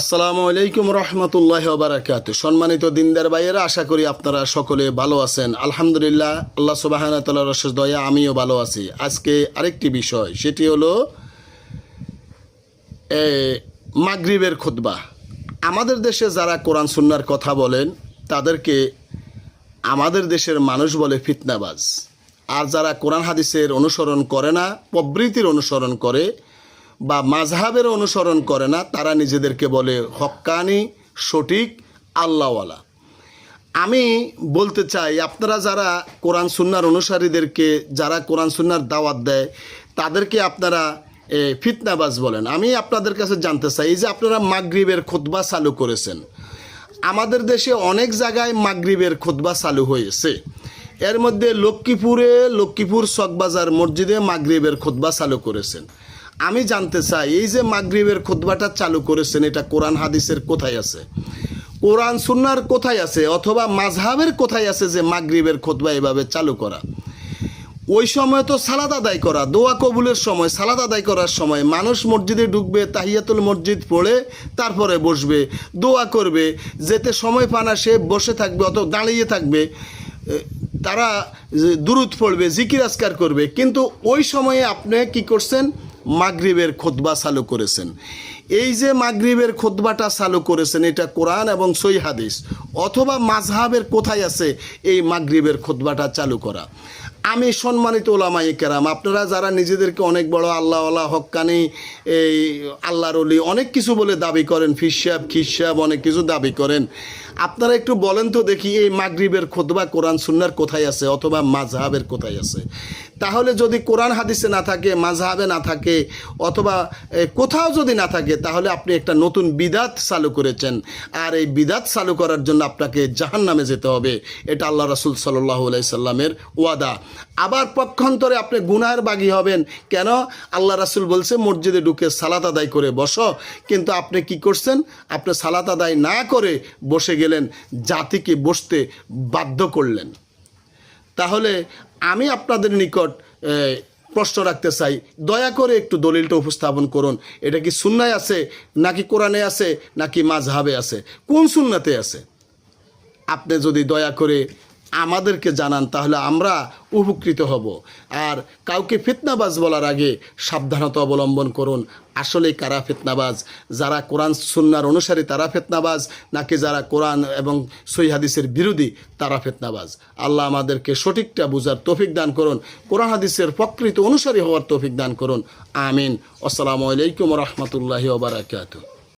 আসসালামু আলাইকুম রহমতুল্লাহ বারাকাত সম্মানিত দিনদার ভাইয়েরা আশা করি আপনারা সকলে ভালো আছেন। আলহামদুলিল্লাহ আল্লাহ সুবাহান তাল্লাহ রসের দয়া আমিও ভালো আছি। আজকে আরেকটি বিষয় সেটি হলো এ, মাগরিবের খুতবা। আমাদের দেশে যারা কোরআন সুন্নার কথা বলেন তাদেরকে আমাদের দেশের মানুষ বলে ফিতনাবাজ। আর যারা কোরআন হাদিসের অনুসরণ করে না প্রবৃত্তির অনুসরণ করে বা মাঝহাবের অনুসরণ করে না, তারা নিজেদেরকে বলে হক্কানি সঠিক, আল্লাহওয়ালা। আমি বলতে চাই, আপনারা যারা কোরআন সুন্নার অনুসারীদেরকে, যারা কোরআন সুন্নার দাওয়াত দেয়, তাদেরকে আপনারা ফিতনাবাজ বলেন। আমি আপনাদের কাছে জানতে চাই, এই যে আপনারা মাগরিবের খুতবা চালু করেছেন, আমাদের দেশে অনেক জায়গায় মাগরিবের খুতবা চালু হয়েছে। এর মধ্যে লক্ষ্মীপুরে লক্ষ্মীপুর চকবাজার মসজিদে মাগরিবের খুতবা চালু করেছেন। আমি জানতে চাই, এই যে মাগরিবের খুতবাটা চালু করেছেন, এটা কোরআন হাদিসের কোথায় আছে? কোরআন সুন্নার কোথায় আছে? অথবা মাঝহাবের কোথায় আছে যে মাগরিবের খুতবা এভাবে চালু করা? ওই সময় তো সালাদ আদায় করা, দোয়া কবুলের সময় সালাদ আদায় করার সময় মানুষ মসজিদে ঢুকবে, তাহিয়াতুল মসজিদ পড়ে, তারপরে বসবে, দোয়া করবে, যেতে সময় পানা সে বসে থাকবে, অত দাঁড়িয়ে থাকবে তারা যে দুরুদ পড়বে, জিকির আসকার করবে, কিন্তু ওই সময়ে আপনি কি করছেন? মাগরিবের খোদবা চালু করেছেন। এই যে মাগরিবের খোদবাটা চালু করেছেন, এটা কোরআন এবং সই হাদিস। অথবা মাঝহাবের কোথায় আছে এই মাগরিবের খোদবাটা চালু করা? আমি সম্মানিত ওলামাই কেরাম, আপনারা যারা নিজেদেরকে অনেক বড় আল্লাহওয়ালা, হক্কানি, এই আল্লাহর অলি অনেক কিছু বলে দাবি করেন ফিসাব খিসাব অনেক কিছু দাবি করেন। আপনারা একটু বলেন তো দেখি, এই মাগরিবের খোদবা কোরআন সুন্নার কোথায় আছে অথবা মাঝহাবের কোথায় আছে? তাহলে যদি কোরআন হাদিসে না থাকে মাঝহাবে না থাকে, অথবা কোথাও যদি না থাকে, তাহলে আপনি একটা নতুন বিদাত চালু করেছেন। আর এই বিদাত চালু করার জন্য আপনাকে জাহান নামে যেতে হবে। এটা আল্লাহ রাসুল সাল্লাহ সাল্লামের ওয়াদা। আবার পক্ষান্তরে আপনি গুনার বাগি হবেন। কেন? আল্লাহ রাসুল বলছে, মসজিদে ঢুকে সালাত আদায় করে বসো। কিন্তু আপনি কি করছেন? আপনি সালাত আদায় না করে বসে গেলেন, জাতিকে বসতে বাধ্য করলেন। তাহলে আমি আপনাদের নিকট প্রশ্ন রাখতে চাই। দয়া করে একটু দলিলটা উপস্থাপন করুন। এটা কি সুন্নায় আছে, নাকি কোরআনে আছে, নাকি মাঝহাবে আছে? কোন সুন্নাতে আছে? আপনি যদি দয়া করে আমাদেরকে জানান, তাহলে আমরা উপকৃত হব। আর কাউকে ফিতনাবাজ বলার আগে সাবধানতা অবলম্বন করুন। আসলে কারা ফিতনাবাজ? যারা কোরআন সুন্নার অনুসারী তারা ফিতনাবাজ, নাকি যারা কোরআন এবং সই হাদিসের বিরোধী তারা ফিতনাবাজ? আল্লাহ আমাদেরকে সঠিকটা বুঝার তৌফিক দান করুন, কোরআন হাদিসের প্রকৃত অনুসারী হওয়ার তৌফিক দান করুন। আমিন। আসসালামু আলাইকুম রহমতুল্লাহি ওবরাকাতু